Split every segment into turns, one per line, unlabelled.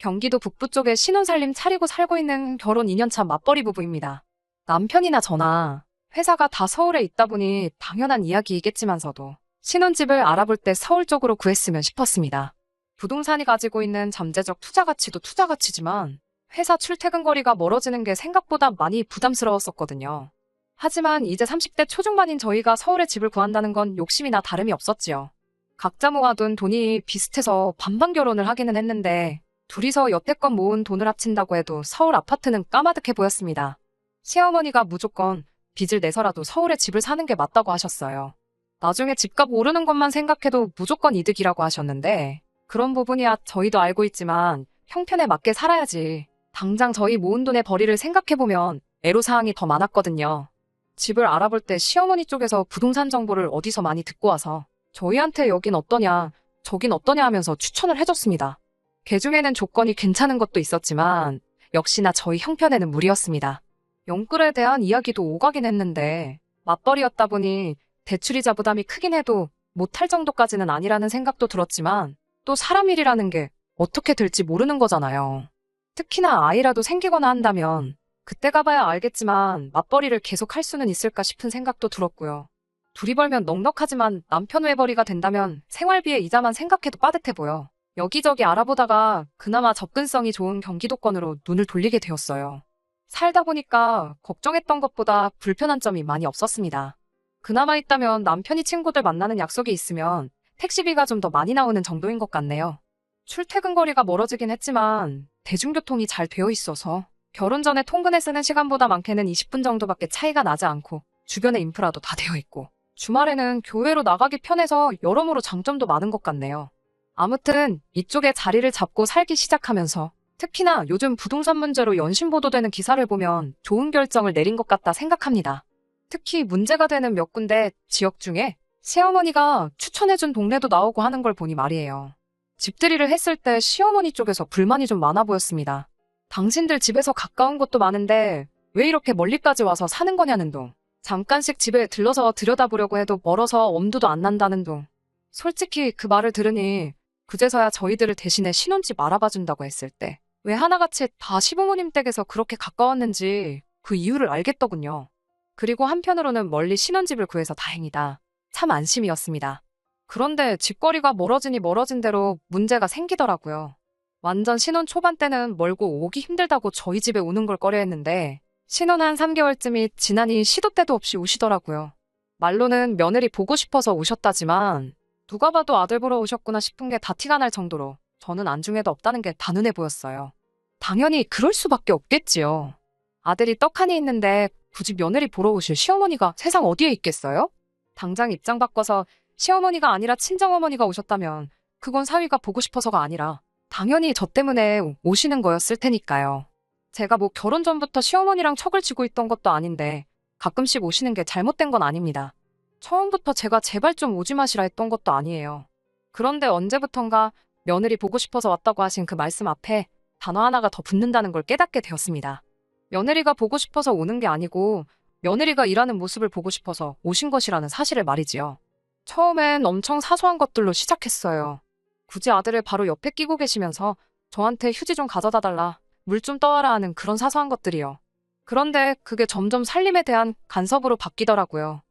경기도 북부 쪽에 신혼살림 차리고 살고 있는 결혼 2년차 맞벌이 부부입니다. 남편이나 저나 회사가 다 서울에 있다 보니 당연한 이야기이겠지만서도 신혼집을 알아볼 때 서울 쪽으로 구했으면 싶었습니다. 부동산이 가지고 있는 잠재적 투자 가치도 투자 가치지만 회사 출퇴근 거리가 멀어지는 게 생각보다 많이 부담스러웠었거든요. 하지만 이제 30대 초중반인 저희가 서울에 집을 구한다는 건 욕심이나 다름이 없었지요. 각자 모아둔 돈이 비슷해서 반반 결혼을 하기는 했는데 둘이서 여태껏 모은 돈을 합친다고 해도 서울 아파트는 까마득해 보였습니다. 시어머니가 무조건 빚을 내서라도 서울에 집을 사는 게 맞다고 하셨어요. 나중에 집값 오르는 것만 생각해도 무조건 이득이라고 하셨는데 그런 부분이야 아, 저희도 알고 있지만 형편에 맞게 살아야지. 당장 저희 모은 돈의 벌이를 생각해보면 애로사항이 더 많았거든요. 집을 알아볼 때 시어머니 쪽에서 부동산 정보를 어디서 많이 듣고 와서 저희한테 여긴 어떠냐, 저긴 어떠냐 하면서 추천을 해줬습니다. 개 중에는 조건이 괜찮은 것도 있었지만 역시나 저희 형편에는 무리였습니다. 영끌에 대한 이야기도 오가긴 했는데 맞벌이였다 보니 대출이자 부담이 크긴 해도 못할 정도까지는 아니라는 생각도 들었지만 또 사람 일이라는 게 어떻게 될지 모르는 거잖아요. 특히나 아이라도 생기거나 한다면 그때 가봐야 알겠지만 맞벌이를 계속 할 수는 있을까 싶은 생각도 들었고요. 둘이 벌면 넉넉하지만 남편 외벌이가 된다면 생활비의 이자만 생각해도 빠듯해 보여. 여기저기 알아보다가 그나마 접근성이 좋은 경기도권으로 눈을 돌리게 되었어요. 살다 보니까 걱정했던 것보다 불편한 점이 많이 없었습니다. 그나마 있다면 남편이 친구들 만나는 약속이 있으면 택시비가 좀 더 많이 나오는 정도인 것 같네요. 출퇴근 거리가 멀어지긴 했지만 대중교통이 잘 되어 있어서 결혼 전에 통근에 쓰는 시간보다 많게는 20분 정도밖에 차이가 나지 않고 주변의 인프라도 다 되어 있고 주말에는 교회로 나가기 편해서 여러모로 장점도 많은 것 같네요. 아무튼 이쪽에 자리를 잡고 살기 시작하면서 특히나 요즘 부동산 문제로 연신 보도되는 기사를 보면 좋은 결정을 내린 것 같다 생각합니다. 특히 문제가 되는 몇 군데 지역 중에 시어머니가 추천해준 동네도 나오고 하는 걸 보니 말이에요. 집들이를 했을 때 시어머니 쪽에서 불만이 좀 많아 보였습니다. 당신들 집에서 가까운 곳도 많은데 왜 이렇게 멀리까지 와서 사는 거냐는 둥. 잠깐씩 집에 들러서 들여다보려고 해도 멀어서 엄두도 안 난다는 둥. 솔직히 그 말을 들으니 그제서야 저희들을 대신해 신혼집 알아봐준다고 했을 때 왜 하나같이 다 시부모님 댁에서 그렇게 가까웠는지 그 이유를 알겠더군요. 그리고 한편으로는 멀리 신혼집을 구해서 다행이다. 참 안심이었습니다. 그런데 집거리가 멀어지니 멀어진 대로 문제가 생기더라고요. 완전 신혼 초반 때는 멀고 오기 힘들다고 저희 집에 오는 걸 꺼려했는데 신혼 한 3개월쯤이 지나니 시도 때도 없이 오시더라고요 말로는 며느리 보고 싶어서 오셨다지만 누가 봐도 아들 보러 오셨구나 싶은 게 다 티가 날 정도로 저는 안중에도 없다는 게다 눈에 보였어요. 당연히 그럴 수밖에 없겠지요. 아들이 떡하니 있는데 굳이 며느리 보러 오실 시어머니가 세상 어디에 있겠어요? 당장 입장 바꿔서 시어머니가 아니라 친정어머니가 오셨다면 그건 사위가 보고 싶어서가 아니라 당연히 저 때문에 오시는 거였을 테니까요. 제가 뭐 결혼 전부터 시어머니랑 척을 지고 있던 것도 아닌데 가끔씩 오시는 게 잘못된 건 아닙니다. 처음부터 제가 제발 좀 오지 마시라 했던 것도 아니에요. 그런데 언제부턴가 며느리 보고 싶어서 왔다고 하신 그 말씀 앞에 단어 하나가 더 붙는다는 걸 깨닫게 되었습니다. 며느리가 보고 싶어서 오는 게 아니고 며느리가 일하는 모습을 보고 싶어서 오신 것이라는 사실을 말이지요. 처음엔 엄청 사소한 것들로 시작했어요. 굳이 아들을 바로 옆에 끼고 계시면서 저한테 휴지 좀 가져다 달라, 물 좀 떠와라 하는 그런 사소한 것들이요. 그런데 그게 점점 살림에 대한 간섭으로 바뀌더라고요.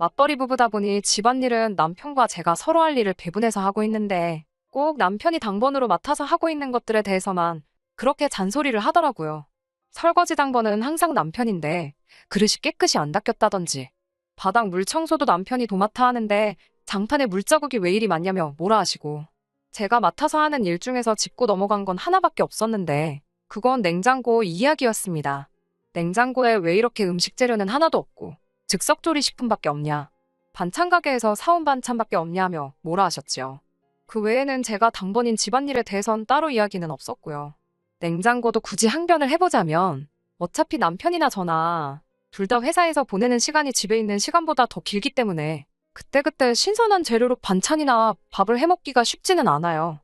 맞벌이 부부다 보니 집안일은 남편과 제가 서로 할 일을 배분해서 하고 있는데 꼭 남편이 당번으로 맡아서 하고 있는 것들에 대해서만 그렇게 잔소리를 하더라고요. 설거지 당번은 항상 남편인데 그릇이 깨끗이 안닦였다던지 바닥 물 청소도 남편이 도맡아 하는데 장판에 물자국이 왜 이리 많냐며 뭐라 하시고 제가 맡아서 하는 일 중에서 짚고 넘어간 건 하나밖에 없었는데 그건 냉장고 이야기였습니다. 냉장고에 왜 이렇게 음식 재료는 하나도 없고 즉석조리 식품밖에 없냐. 반찬 가게에서 사온 반찬밖에 없냐며 뭐라 하셨지요. 그 외에는 제가 당번인 집안일에 대해선 따로 이야기는 없었고요. 냉장고도 굳이 항변을 해보자면 어차피 남편이나 저나 둘 다 회사에서 보내는 시간이 집에 있는 시간보다 더 길기 때문에 그때그때 신선한 재료로 반찬이나 밥을 해먹기가 쉽지는 않아요.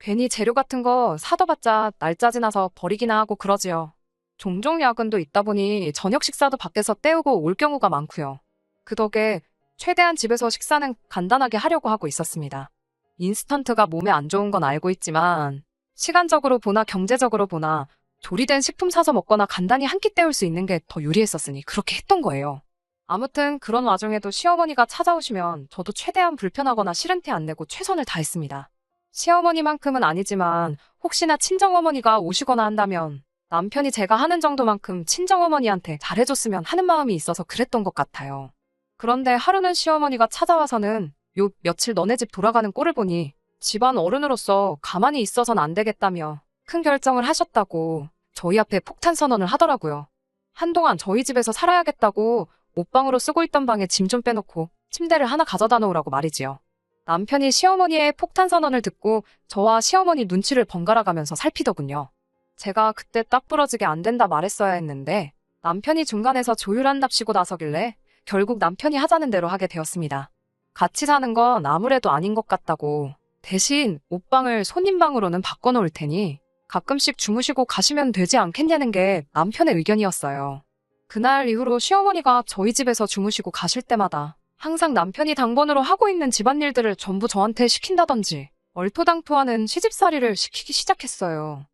괜히 재료 같은 거 사둬봤자 날짜 지나서 버리기나 하고 그러지요. 종종 야근도 있다 보니 저녁 식사도 밖에서 때우고 올 경우가 많고요. 그 덕에 최대한 집에서 식사는 간단하게 하려고 하고 있었습니다. 인스턴트가 몸에 안 좋은 건 알고 있지만 시간적으로 보나 경제적으로 보나 조리된 식품 사서 먹거나 간단히 한 끼 때울 수 있는 게 더 유리했었으니 그렇게 했던 거예요. 아무튼 그런 와중에도 시어머니가 찾아오시면 저도 최대한 불편하거나 싫은 티 안 내고 최선을 다했습니다. 시어머니만큼은 아니지만 혹시나 친정어머니가 오시거나 한다면 남편이 제가 하는 정도만큼 친정어머니한테 잘해줬으면 하는 마음이 있어서 그랬던 것 같아요. 그런데 하루는 시어머니가 찾아와서는 요 며칠 너네 집 돌아가는 꼴을 보니 집안 어른으로서 가만히 있어선 안 되겠다며 큰 결정을 하셨다고 저희 앞에 폭탄 선언을 하더라고요. 한동안 저희 집에서 살아야겠다고 옷방으로 쓰고 있던 방에 짐 좀 빼놓고 침대를 하나 가져다 놓으라고 말이지요. 남편이 시어머니의 폭탄 선언을 듣고 저와 시어머니 눈치를 번갈아가면서 살피더군요. 제가 그때 딱 부러지게 안 된다 말했어야 했는데 남편이 중간에서 조율한답시고 나서길래 결국 남편이 하자는 대로 하게 되었습니다. 같이 사는 건 아무래도 아닌 것 같다고 대신 옷방을 손님방으로는 바꿔놓을 테니 가끔씩 주무시고 가시면 되지 않겠냐는 게 남편의 의견이었어요. 그날 이후로 시어머니가 저희 집에서 주무시고 가실 때마다 항상 남편이 당번으로 하고 있는 집안일들을 전부 저한테 시킨다던지 얼토당토하는 시집살이를 시키기 시작했어요.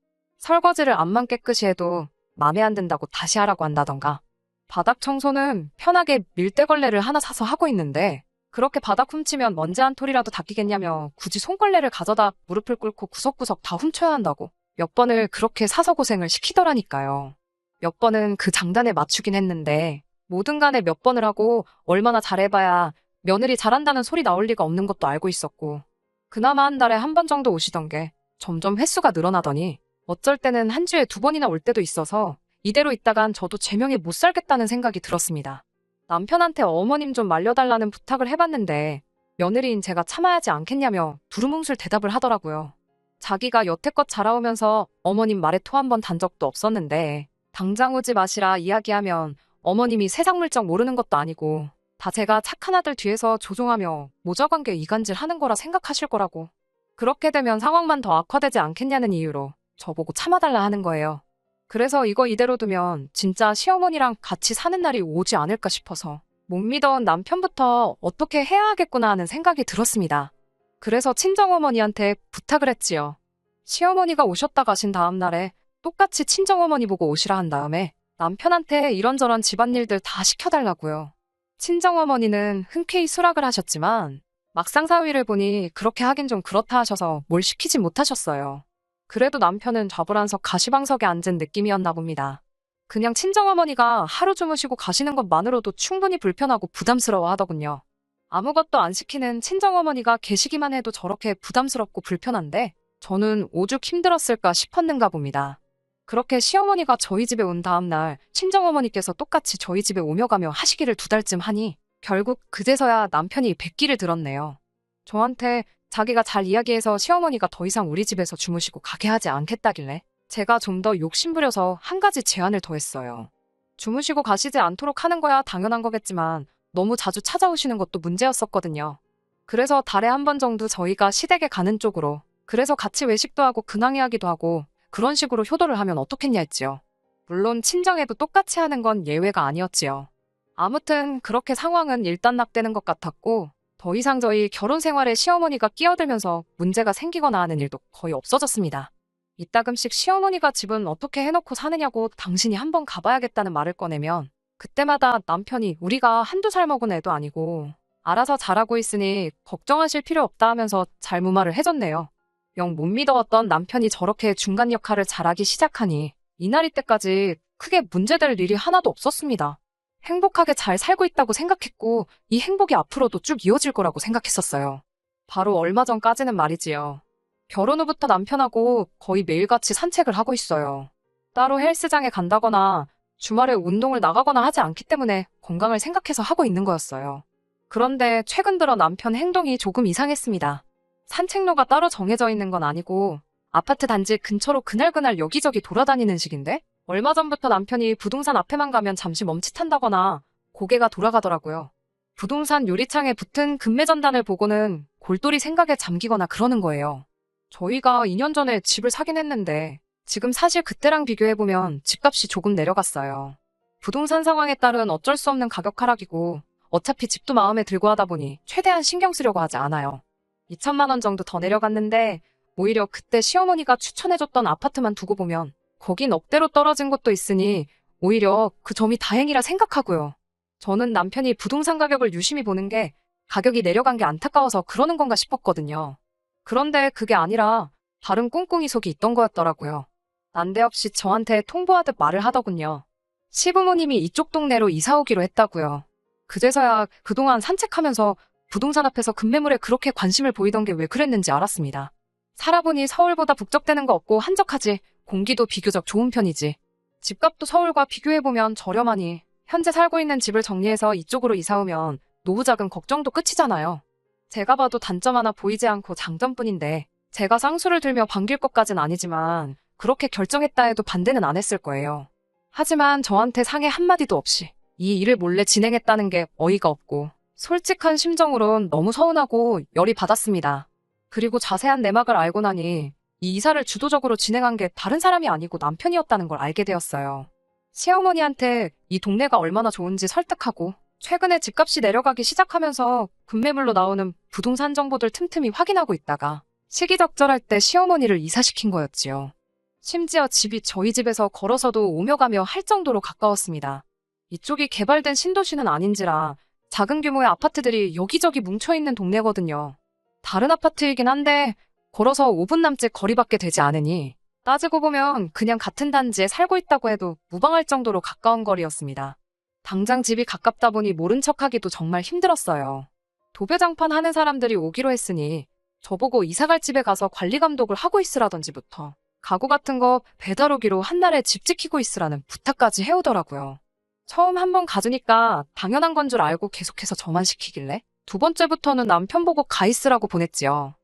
설거지를 안만 깨끗이 해도 마음에 안 든다고 다시 하라고 한다던가. 바닥 청소는 편하게 밀대걸레를 하나 사서 하고 있는데 그렇게 바닥 훔치면 먼지 한 톨이라도 닦이겠냐며 굳이 손걸레를 가져다 무릎을 꿇고 구석구석 다 훔쳐야 한다고 몇 번을 그렇게 사서 고생을 시키더라니까요. 몇 번은 그 장단에 맞추긴 했는데 모든 간에 몇 번을 하고 얼마나 잘해봐야 며느리 잘한다는 소리 나올 리가 없는 것도 알고 있었고 그나마 한 달에 한 번 정도 오시던 게 점점 횟수가 늘어나더니 어쩔 때는 한 주에 두 번이나 올 때도 있어서 이대로 있다간 저도 제명에 못 살겠다는 생각이 들었습니다. 남편한테 어머님 좀 말려달라는 부탁을 해봤는데 며느리인 제가 참아야지 않겠냐며 두루뭉술 대답을 하더라고요. 자기가 여태껏 자라오면서 어머님 말에 토 한 번 단 적도 없었는데 당장 오지 마시라 이야기하면 어머님이 세상 물정 모르는 것도 아니고 다 제가 착한 아들 뒤에서 조종하며 모자관계 이간질 하는 거라 생각하실 거라고. 그렇게 되면 상황만 더 악화되지 않겠냐는 이유로 저보고 참아달라 하는 거예요. 그래서 이거 이대로 두면 진짜 시어머니랑 같이 사는 날이 오지 않을까 싶어서 못믿던 남편부터 어떻게 해야 하겠구나 하는 생각이 들었습니다. 그래서 친정어머니한테 부탁을 했지요. 시어머니가 오셨다 가신 다음 날에 똑같이 친정어머니 보고 오시라 한 다음에 남편한테 이런저런 집안일들 다 시켜달라고요. 친정어머니는 흔쾌히 수락을 하셨지만 막상 사위를 보니 그렇게 하긴 좀 그렇다 하셔서 뭘 시키지 못하셨어요. 그래도 남편은 좌불안석 가시방석에 앉은 느낌이었나 봅니다. 그냥 친정어머니가 하루 주무시고 가시는 것만으로도 충분히 불편하고 부담스러워 하더군요. 아무것도 안 시키는 친정어머니가 계시기만 해도 저렇게 부담스럽고 불편한데 저는 오죽 힘들었을까 싶었는가 봅니다. 그렇게 시어머니가 저희 집에 온 다음날 친정어머니께서 똑같이 저희 집에 오며 가며 하시기를 두 달쯤 하니 결국 그제서야 남편이 백기를 들었네요. 저한테 자기가 잘 이야기해서 시어머니가 더 이상 우리 집에서 주무시고 가게 하지 않겠다길래 제가 좀 더 욕심부려서 한 가지 제안을 더했어요. 주무시고 가시지 않도록 하는 거야 당연한 거겠지만 너무 자주 찾아오시는 것도 문제였었거든요. 그래서 달에 한 번 정도 저희가 시댁에 가는 쪽으로 그래서 같이 외식도 하고 근황 이야기도 하고 그런 식으로 효도를 하면 어떻겠냐 했지요. 물론 친정에도 똑같이 하는 건 예외가 아니었지요. 아무튼 그렇게 상황은 일단락되는 것 같았고 더 이상 저희 결혼 생활에 시어머니가 끼어들면서 문제가 생기거나 하는 일도 거의 없어졌습니다. 이따금씩 시어머니가 집은 어떻게 해놓고 사느냐고 당신이 한번 가봐야겠다는 말을 꺼내면 그때마다 남편이 우리가 한두 살 먹은 애도 아니고 알아서 잘하고 있으니 걱정하실 필요 없다 하면서 잘무말을 해줬네요. 영 못 믿어왔던 남편이 저렇게 중간 역할을 잘하기 시작하니 이날이 때까지 크게 문제될 일이 하나도 없었습니다. 행복하게 잘 살고 있다고 생각했고 이 행복이 앞으로도 쭉 이어질 거라고 생각했었어요. 바로 얼마 전까지는 말이지요. 결혼 후부터 남편하고 거의 매일같이 산책을 하고 있어요. 따로 헬스장에 간다거나 주말에 운동을 나가거나 하지 않기 때문에 건강을 생각해서 하고 있는 거였어요. 그런데 최근 들어 남편 행동이 조금 이상했습니다. 산책로가 따로 정해져 있는 건 아니고 아파트 단지 근처로 그날그날 여기저기 돌아다니는 식인데 얼마 전부터 남편이 부동산 앞에만 가면 잠시 멈칫한다거나 고개가 돌아가더라고요. 부동산 유리창에 붙은 금매전단을 보고는 골똘히 생각에 잠기거나 그러는 거예요. 저희가 2년 전에 집을 사긴 했는데 지금 사실 그때랑 비교해보면 집값이 조금 내려갔어요. 부동산 상황에 따른 어쩔 수 없는 가격 하락이고 어차피 집도 마음에 들고 하다 보니 최대한 신경 쓰려고 하지 않아요. 2천만 원 정도 더 내려갔는데 오히려 그때 시어머니가 추천해줬던 아파트만 두고 보면 거긴 억대로 떨어진 것도 있으니 오히려 그 점이 다행이라 생각하고요. 저는 남편이 부동산 가격을 유심히 보는 게 가격이 내려간 게 안타까워서 그러는 건가 싶었거든요. 그런데 그게 아니라 다른 꿍꿍이 속이 있던 거였더라고요. 난데없이 저한테 통보하듯 말을 하더군요. 시부모님이 이쪽 동네로 이사 오기로 했다고요. 그제서야 그동안 산책하면서 부동산 앞에서 급매물에 그렇게 관심을 보이던 게 왜 그랬는지 알았습니다. 살아보니 서울보다 북적대는 거 없고 한적하지 공기도 비교적 좋은 편이지. 집값도 서울과 비교해보면 저렴하니 현재 살고 있는 집을 정리해서 이쪽으로 이사오면 노후 자금 걱정도 끝이잖아요. 제가 봐도 단점 하나 보이지 않고 장점뿐인데 제가 쌍수를 들며 반길 것까진 아니지만 그렇게 결정했다 해도 반대는 안 했을 거예요. 하지만 저한테 상해 한마디도 없이 이 일을 몰래 진행했다는 게 어이가 없고 솔직한 심정으론 너무 서운하고 열이 받았습니다. 그리고 자세한 내막을 알고 나니 이 이사를 주도적으로 진행한 게 다른 사람이 아니고 남편이었다는 걸 알게 되었어요. 시어머니한테 이 동네가 얼마나 좋은지 설득하고 최근에 집값이 내려가기 시작하면서 금매물로 나오는 부동산 정보들 틈틈이 확인하고 있다가 시기적절할 때 시어머니를 이사시킨 거였지요. 심지어 집이 저희 집에서 걸어서도 오며 가며 할 정도로 가까웠습니다. 이쪽이 개발된 신도시는 아닌지라 작은 규모의 아파트들이 여기저기 뭉쳐있는 동네거든요. 다른 아파트이긴 한데 걸어서 5분 남짓 거리밖에 되지 않으니 따지고 보면 그냥 같은 단지에 살고 있다고 해도 무방할 정도로 가까운 거리였습니다. 당장 집이 가깝다 보니 모른 척하기도 정말 힘들었어요. 도배장판 하는 사람들이 오기로 했으니 저보고 이사갈 집에 가서 관리 감독을 하고 있으라던지부터 가구 같은 거 배달 오기로 한날에 집 지키고 있으라는 부탁까지 해오더라고요. 처음 한번 가주니까 당연한 건 줄 알고 계속해서 저만 시키길래 두 번째부터는 남편 보고 가 있으라고 보냈지요.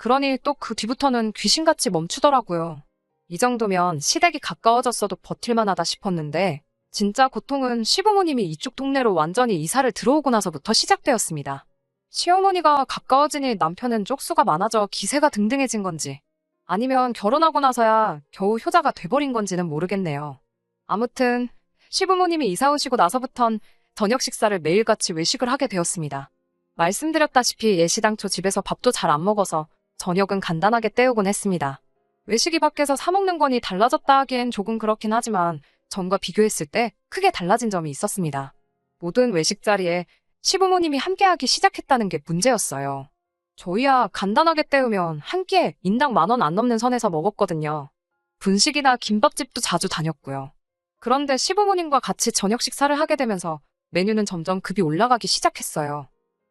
그러니 또 그 뒤부터는 귀신같이 멈추더라고요. 이 정도면 시댁이 가까워졌어도 버틸만하다 싶었는데 진짜 고통은 시부모님이 이쪽 동네로 완전히 이사를 들어오고 나서부터 시작되었습니다. 시어머니가 가까워지니 남편은 쪽수가 많아져 기세가 등등해진 건지 아니면 결혼하고 나서야 겨우 효자가 돼버린 건지는 모르겠네요. 아무튼 시부모님이 이사 오시고 나서부턴 저녁 식사를 매일같이 외식을 하게 되었습니다. 말씀드렸다시피 예시당초 집에서 밥도 잘 안 먹어서 저녁은 간단하게 때우곤 했습니다. 외식이 밖에서 사먹는 건이 달라졌다 하기엔 조금 그렇긴 하지만 전과 비교했을 때 크게 달라진 점이 있었습니다. 모든 외식 자리에 시부모님이 함께하기 시작했다는 게 문제였어요. 저희야 간단하게 때우면 한 끼에 인당 만원 안 넘는 선에서 먹었거든요. 분식이나 김밥집도 자주 다녔고요. 그런데 시부모님과 같이 저녁 식사를 하게 되면서 메뉴는 점점 급이 올라가기 시작했어요.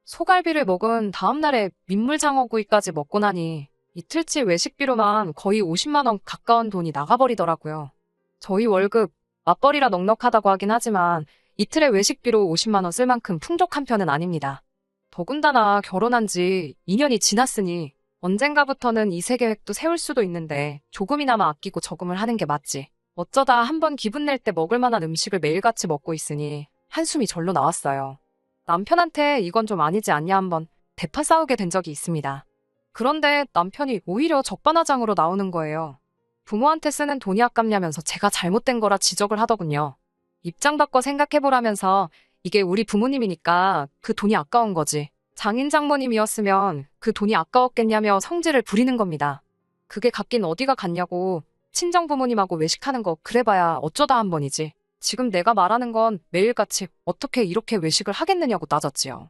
소갈비를 먹은 다음날에 민물장어구이까지 먹고 나니 이틀치 외식비로만 거의 50만원 가까운 돈이 나가버리더라고요. 저희 월급 맞벌이라 넉넉하다고 하긴 하지만 이틀의 외식비로 50만원 쓸 만큼 풍족한 편은 아닙니다. 더군다나 결혼한 지 2년이 지났으니 언젠가부터는 이세 계획도 세울 수도 있는데 조금이나마 아끼고 저금을 하는 게 맞지. 어쩌다 한번 기분 낼 때 먹을 만한 음식을 매일같이 먹고 있으니 한숨이 절로 나왔어요. 남편한테 이건 좀 아니지 않냐 한번 대파 싸우게 된 적이 있습니다. 그런데 남편이 오히려 적반하장으로 나오는 거예요. 부모한테 쓰는 돈이 아깝냐면서 제가 잘못된 거라 지적을 하더군요. 입장 바꿔 생각해보라면서 이게 우리 부모님이니까 그 돈이 아까운 거지. 장인 장모님이었으면 그 돈이 아까웠겠냐며 성질을 부리는 겁니다. 그게 갚긴 어디가 갔냐고 친정 부모님하고 외식하는 거 그래봐야 어쩌다 한 번이지. 지금 내가 말하는 건 매일같이 어떻게 이렇게 외식을 하겠느냐고 따졌지요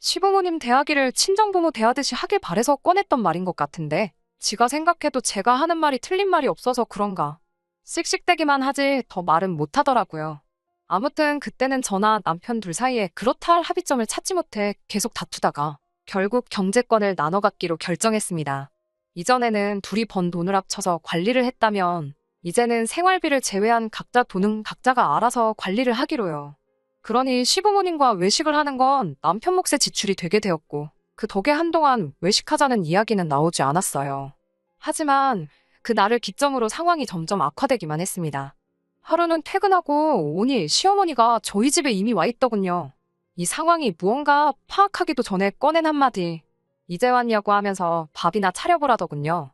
시부모님 대하기를 친정부모 대하듯이 하길 바래서 꺼냈던 말인 것 같은데 지가 생각해도 제가 하는 말이 틀린 말이 없어서 그런가. 씩씩대기만 하지 더 말은 못하더라고요. 아무튼 그때는 저나 남편 둘 사이에 그렇다 할 합의점을 찾지 못해 계속 다투다가 결국 경제권을 나눠 갖기로 결정했습니다. 이전에는 둘이 번 돈을 합쳐서 관리를 했다면 이제는 생활비를 제외한 각자 돈은 각자가 알아서 관리를 하기로요. 그러니 시부모님과 외식을 하는 건 남편 몫의 지출이 되게 되었고 그 덕에 한동안 외식하자는 이야기는 나오지 않았어요. 하지만 그 날을 기점으로 상황이 점점 악화되기만 했습니다. 하루는 퇴근하고 오니 시어머니가 저희 집에 이미 와 있더군요. 이 상황이 무언가 파악하기도 전에 꺼낸 한마디 이제 왔냐고 하면서 밥이나 차려보라더군요.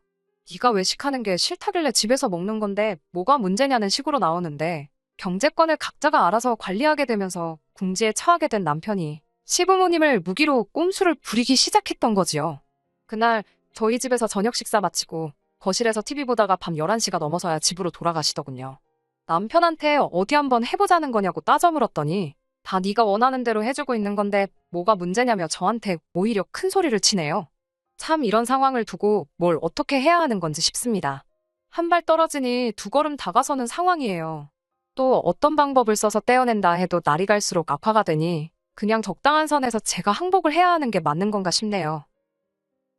네가 외식하는 게 싫다길래 집에서 먹는 건데 뭐가 문제냐는 식으로 나오는데 경제권을 각자가 알아서 관리하게 되면서 궁지에 처하게 된 남편이 시부모님을 무기로 꼼수를 부리기 시작했던 거지요. 그날 저희 집에서 저녁 식사 마치고 거실에서 TV 보다가 밤 11시가 넘어서야 집으로 돌아가시더군요. 남편한테 어디 한번 해보자는 거냐고 따져 물었더니 다 네가 원하는 대로 해주고 있는 건데 뭐가 문제냐며 저한테 오히려 큰 소리를 치네요. 참 이런 상황을 두고 뭘 어떻게 해야 하는 건지 싶습니다. 한 발 떨어지니 두 걸음 다가서는 상황이에요. 또 어떤 방법을 써서 떼어낸다 해도 날이 갈수록 악화가 되니 그냥 적당한 선에서 제가 항복을 해야 하는 게 맞는 건가 싶네요.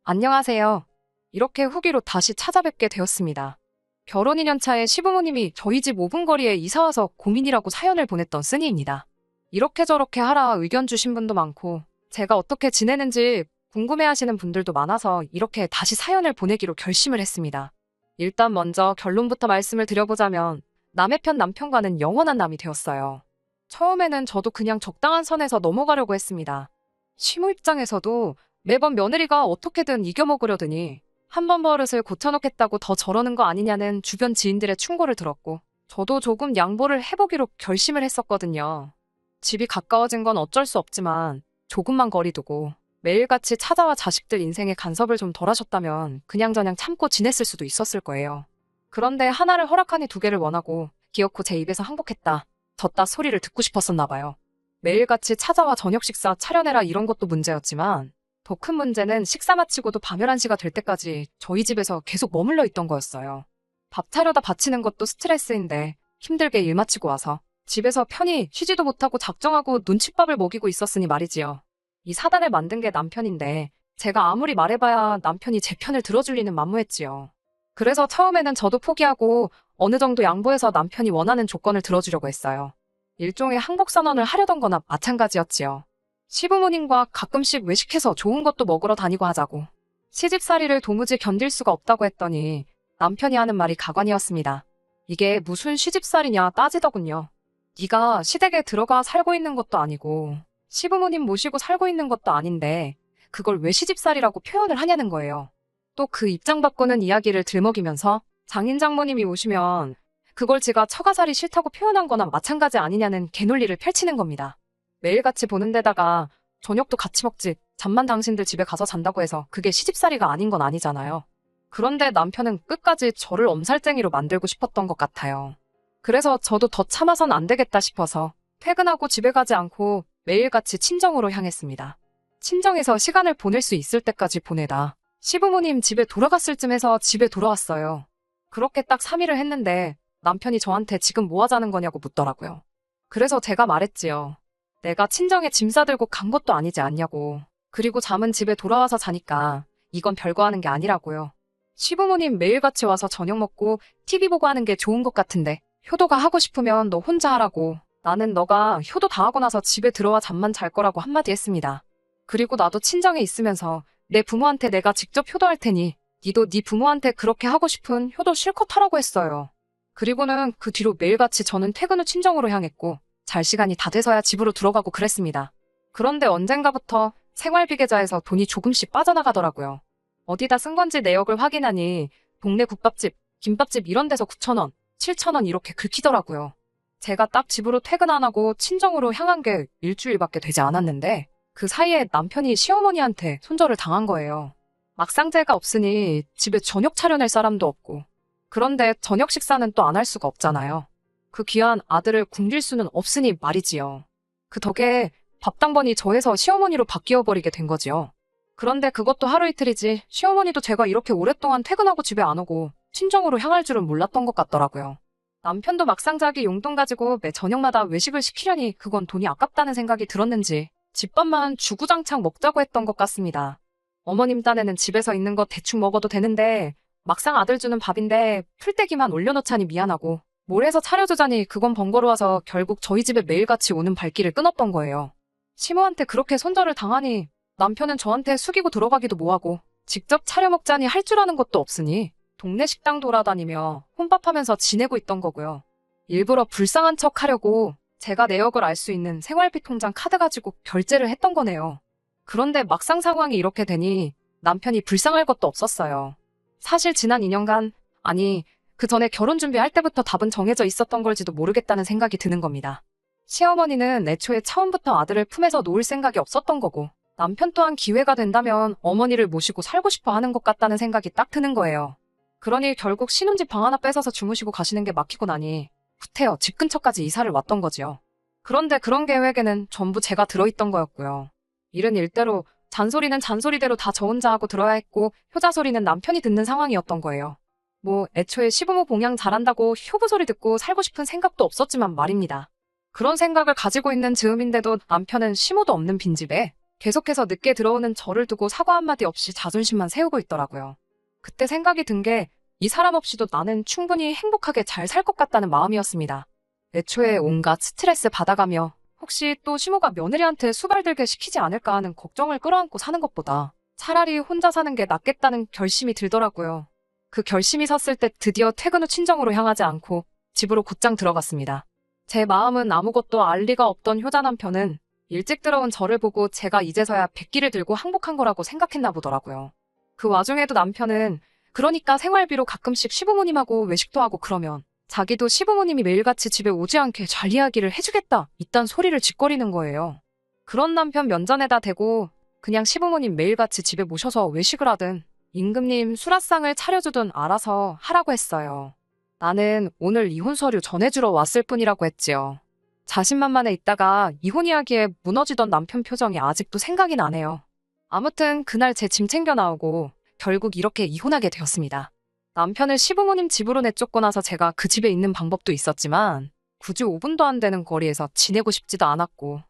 안녕하세요. 이렇게 후기로 다시 찾아뵙게 되었습니다. 결혼 2년차에 시부모님이 저희 집 5분 거리에 이사와서 고민이라고 사연을 보냈던 쓰니입니다. 이렇게 저렇게 하라 의견 주신 분도 많고 제가 어떻게 지내는지 궁금해하시는 분들도 많아서 이렇게 다시 사연을 보내기로 결심을 했습니다. 일단 먼저 결론부터 말씀을 드려보자면 남의 편 남편과는 영원한 남이 되었어요. 처음에는 저도 그냥 적당한 선에서 넘어가려고 했습니다. 시무 입장에서도 매번 며느리가 어떻게든 이겨먹으려더니 한 번 버릇을 고쳐놓겠다고 더 저러는 거 아니냐는 주변 지인들의 충고를 들었고 저도 조금 양보를 해보기로 결심을 했었거든요. 집이 가까워진 건 어쩔 수 없지만 조금만 거리 두고 매일같이 찾아와 자식들 인생에 간섭을 좀 덜 하셨다면 그냥저냥 참고 지냈을 수도 있었을 거예요. 그런데 하나를 허락하니 두 개를 원하고 기어코 제 입에서 항복했다, 졌다 소리를 듣고 싶었었나 봐요. 매일같이 찾아와 저녁 식사 차려내라 이런 것도 문제였지만 더 큰 문제는 식사 마치고도 밤 11시가 될 때까지 저희 집에서 계속 머물러 있던 거였어요. 밥 차려다 바치는 것도 스트레스인데 힘들게 일 마치고 와서 집에서 편히 쉬지도 못하고 작정하고 눈칫밥을 먹이고 있었으니 말이지요. 이 사단을 만든 게 남편인데 제가 아무리 말해봐야 남편이 제 편을 들어줄 리는 만무했지요. 그래서 처음에는 저도 포기하고 어느 정도 양보해서 남편이 원하는 조건을 들어주려고 했어요. 일종의 항복선언을 하려던 거나 마찬가지였지요. 시부모님과 가끔씩 외식해서 좋은 것도 먹으러 다니고 하자고. 시집살이를 도무지 견딜 수가 없다고 했더니 남편이 하는 말이 가관이었습니다. 이게 무슨 시집살이냐 따지더군요. 네가 시댁에 들어가 살고 있는 것도 아니고 시부모님 모시고 살고 있는 것도 아닌데 그걸 왜 시집살이라고 표현을 하냐는 거예요. 또 그 입장 바꾸는 이야기를 들먹이면서 장인 장모님이 오시면 그걸 지가 처가살이 싫다고 표현한 거나 마찬가지 아니냐는 개논리를 펼치는 겁니다. 매일같이 보는 데다가 저녁도 같이 먹지 잠만 당신들 집에 가서 잔다고 해서 그게 시집살이가 아닌 건 아니잖아요. 그런데 남편은 끝까지 저를 엄살쟁이로 만들고 싶었던 것 같아요. 그래서 저도 더 참아선 안 되겠다 싶어서 퇴근하고 집에 가지 않고 매일같이 친정으로 향했습니다. 친정에서 시간을 보낼 수 있을 때까지 보내다 시부모님 집에 돌아갔을 쯤에서 집에 돌아왔어요. 그렇게 딱 3일을 했는데 남편이 저한테 지금 뭐 하자는 거냐고 묻더라고요. 그래서 제가 말했지요. 내가 친정에 짐 싸들고 간 것도 아니지 않냐고. 그리고 잠은 집에 돌아와서 자니까 이건 별거 하는 게 아니라고요. 시부모님 매일같이 와서 저녁 먹고 TV 보고 하는 게 좋은 것 같은데 효도가 하고 싶으면 너 혼자 하라고 나는 너가 효도 당하고 나서 집에 들어와 잠만 잘 거라고 한마디 했습니다. 그리고 나도 친정에 있으면서 내 부모한테 내가 직접 효도할 테니 니도 네 부모한테 그렇게 하고 싶은 효도 실컷 하라고 했어요. 그리고는 그 뒤로 매일같이 저는 퇴근 후 친정으로 향했고 잘 시간이 다 돼서야 집으로 들어가고 그랬습니다. 그런데 언젠가부터 생활비 계좌에서 돈이 조금씩 빠져나가더라고요. 어디다 쓴 건지 내역을 확인하니 동네 국밥집, 김밥집 이런 데서 9천원, 7천원 이렇게 긁히더라고요. 제가 딱 집으로 퇴근 안 하고 친정으로 향한 게 일주일밖에 되지 않았는데 그 사이에 남편이 시어머니한테 손절을 당한 거예요. 막상 제가 없으니 집에 저녁 차려낼 사람도 없고 그런데 저녁 식사는 또 안 할 수가 없잖아요. 그 귀한 아들을 굶길 수는 없으니 말이지요. 그 덕에 밥당번이 저에서 시어머니로 바뀌어버리게 된 거지요. 그런데 그것도 하루 이틀이지 시어머니도 제가 이렇게 오랫동안 퇴근하고 집에 안 오고 친정으로 향할 줄은 몰랐던 것 같더라고요. 남편도 막상 자기 용돈 가지고 매 저녁마다 외식을 시키려니 그건 돈이 아깝다는 생각이 들었는지 집밥만 주구장창 먹자고 했던 것 같습니다. 어머님 딴에는 집에서 있는 거 대충 먹어도 되는데 막상 아들 주는 밥인데 풀떼기만 올려놓자니 미안하고 뭘 해서 차려주자니 그건 번거로워서 결국 저희 집에 매일같이 오는 발길을 끊었던 거예요. 시모한테 그렇게 손절을 당하니 남편은 저한테 숙이고 들어가기도 뭐하고 직접 차려먹자니 할 줄 아는 것도 없으니 동네 식당 돌아다니며 혼밥하면서 지내고 있던 거고요. 일부러 불쌍한 척 하려고 제가 내역을 알 수 있는 생활비 통장 카드 가지고 결제를 했던 거네요. 그런데 막상 상황이 이렇게 되니 남편이 불쌍할 것도 없었어요. 사실 지난 2년간, 아니, 그 전에 결혼 준비할 때부터 답은 정해져 있었던 걸지도 모르겠다는 생각이 드는 겁니다. 시어머니는 애초에 처음부터 아들을 품에서 놓을 생각이 없었던 거고, 남편 또한 기회가 된다면 어머니를 모시고 살고 싶어 하는 것 같다는 생각이 딱 드는 거예요. 그러니 결국 신혼집 방 하나 뺏어서 주무시고 가시는 게 막히고 나니 후퇴어 집 근처까지 이사를 왔던 거지요. 그런데 그런 계획에는 전부 제가 들어있던 거였고요. 일은 일대로 잔소리는 잔소리대로 다 저 혼자 하고 들어야 했고 효자 소리는 남편이 듣는 상황이었던 거예요. 뭐 애초에 시부모 봉양 잘한다고 효부 소리 듣고 살고 싶은 생각도 없었지만 말입니다. 그런 생각을 가지고 있는 즈음인데도 남편은 심호도 없는 빈집에 계속해서 늦게 들어오는 저를 두고 사과 한마디 없이 자존심만 세우고 있더라고요. 그때 생각이 든 게 이 사람 없이도 나는 충분히 행복하게 잘 살 것 같다는 마음이었습니다. 애초에 온갖 스트레스 받아가며 혹시 또 시모가 며느리한테 수발들게 시키지 않을까 하는 걱정을 끌어안고 사는 것보다 차라리 혼자 사는 게 낫겠다는 결심이 들더라고요. 그 결심이 섰을 때 드디어 퇴근 후 친정으로 향하지 않고 집으로 곧장 들어갔습니다. 제 마음은 아무것도 알 리가 없던 효자 남편은 일찍 들어온 저를 보고 제가 이제서야 백기를 들고 항복한 거라고 생각했나 보더라고요. 그 와중에도 남편은 그러니까 생활비로 가끔씩 시부모님하고 외식도 하고 그러면 자기도 시부모님이 매일같이 집에 오지 않게 잘 이야기를 해주겠다 이딴 소리를 짓거리는 거예요. 그런 남편 면전에다 대고 그냥 시부모님 매일같이 집에 모셔서 외식을 하든 임금님 수라상을 차려주든 알아서 하라고 했어요. 나는 오늘 이혼 서류 전해주러 왔을 뿐이라고 했지요. 자신만만해 있다가 이혼 이야기에 무너지던 남편 표정이 아직도 생각이 나네요. 아무튼 그날 제 짐 챙겨 나오고 결국 이렇게 이혼하게 되었습니다. 남편을 시부모님 집으로 내쫓고 나서 제가 그 집에 있는 방법도 있었지만 굳이 5분도 안 되는 거리에서 지내고 싶지도 않았고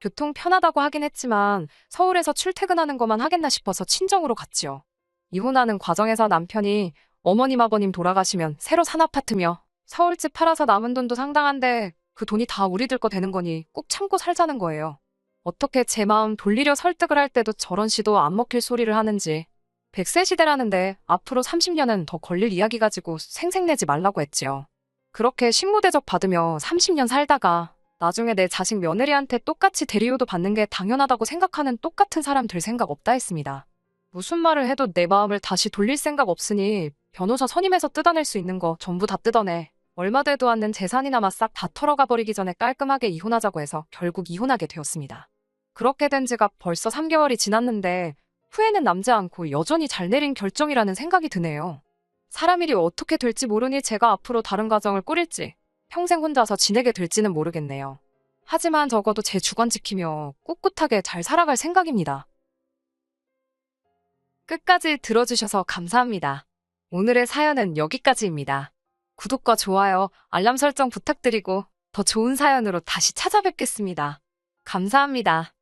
교통 편하다고 하긴 했지만 서울에서 출퇴근하는 것만 하겠나 싶어서 친정으로 갔지요. 이혼하는 과정에서 남편이 어머님 아버님 돌아가시면 새로 산 아파트며 서울집 팔아서 남은 돈도 상당한데 그 돈이 다 우리들 거 되는 거니 꼭 참고 살자는 거예요. 어떻게 제 마음 돌리려 설득을 할 때도 저런 시도 안 먹힐 소리를 하는지 100세 시대라는데 앞으로 30년은 더 걸릴 이야기 가지고 생색내지 말라고 했지요. 그렇게 식무대접 받으며 30년 살다가 나중에 내 자식 며느리한테 똑같이 대리효도 받는 게 당연하다고 생각하는 똑같은 사람 될 생각 없다 했습니다. 무슨 말을 해도 내 마음을 다시 돌릴 생각 없으니 변호사 선임해서 뜯어낼 수 있는 거 전부 다 뜯어내. 얼마 돼도 않는 재산이나마 싹 다 털어가 버리기 전에 깔끔하게 이혼하자고 해서 결국 이혼하게 되었습니다. 그렇게 된 지가 벌써 3개월이 지났는데 후회는 남지 않고 여전히 잘 내린 결정이라는 생각이 드네요. 사람 일이 어떻게 될지 모르니 제가 앞으로 다른 가정을 꾸릴지 평생 혼자서 지내게 될지는 모르겠네요. 하지만 적어도 제 주관 지키며 꿋꿋하게 잘 살아갈 생각입니다. 끝까지 들어주셔서 감사합니다. 오늘의 사연은 여기까지입니다. 구독과 좋아요, 알람 설정 부탁드리고 더 좋은 사연으로 다시 찾아뵙겠습니다. 감사합니다.